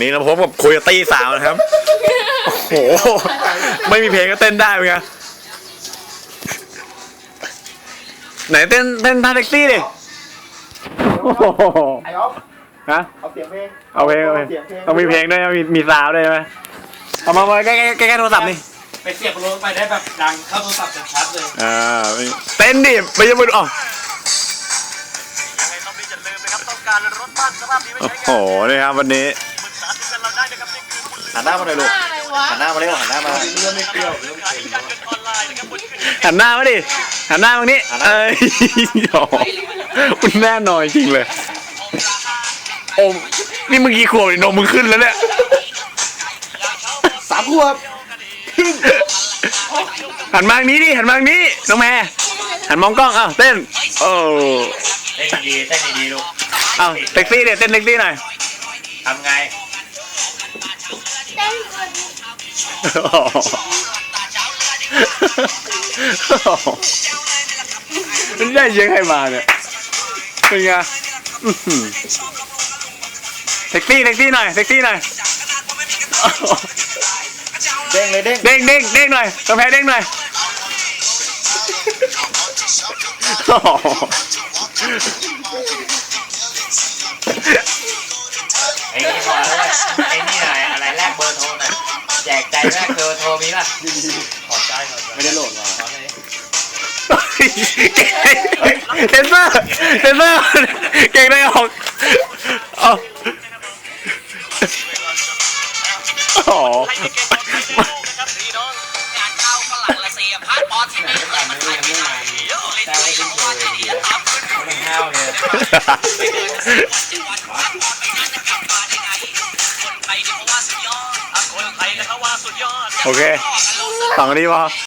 นี่เราพบกับคุยตี้สาวนะครับ โอ้โห ไม่มีเพลงก็เต้นได้เหมือนกันไหนเต้นเต้นท่าแท็กซี่ดิโอ้โหไอ้ออฟฮะ เอาเสียงเพลงเอาเพลงเอาเพลงสียงเพลงต้องมีเพลงด้วยนะมีมีซาวด์ด้วยใช่ไหมเอามามาใกล้ใกล้ใกล้ใกล้โทรศัพท์นี่ไปเสียบลงไปได้แบบดังเข้าโทรศัพท์ชัดๆเลยอ่าเต้นดิไม่ใช่มืออ๋อยังไงต้องมีอย่าลืมนะครับต้องการรถบ้านสภาพดีไม่โอ้ใช้โหงาน นี่ครับวันนี้ หันหน้ามาหน่อยลูก อะไรวะหันหน้ามาเร็วหันหน้ามาเรื่องไม่เปรี้ยวเรื่องขายการเงินออนไลน์นะครับบนขึ้นหันหน้ามาดิ หันหน้ามานี้เอ้ยโอ้โหคุณแน่นอนจริงเลย โอมนี่มึงกี่ขวบเนี่ยนมมึงขึ้นแล้วเนี่ย สามขวบหันมาทางนี้ดิ หันมาทางนี้ น้องแม่ หันมองกล้อง อ้าวเต้น โอ้เต้นดีๆเต้นดีๆลูกอ้าวเซ็กซี่เดี๋ยวเต้นเซ็กซี่หน่อยทำไง เต้นคนโอ้โหมันได้เยอะใครมาเนี่ย เป็นไงอื้อหือเซ็กซี่เซ็กซี่หน่อยเซ็กซี่หน่อย เด้งเลยเด้งเด้งเด้งเด้งหน่อยกาแฟเด้งหน่อย กเบอร์โทรมีป่ะขอใจขอใจไม่ได้โหลดมาขอหน่อยดิเซนเซอร์เซนเซอร์เก่งได้ออกเอาโอ้โหให้เก่งๆของทีมในโลกนะครับพี่น้องงานเข้าฝรั่งละเสียพาสปอร์ตที่นี่เลยมันถ่ายไม่ได้เดี๋ยวเลยด้วยของว่าที่นี่ตามขึ้นมันห้าวเลย โอเคสองนาทีพอ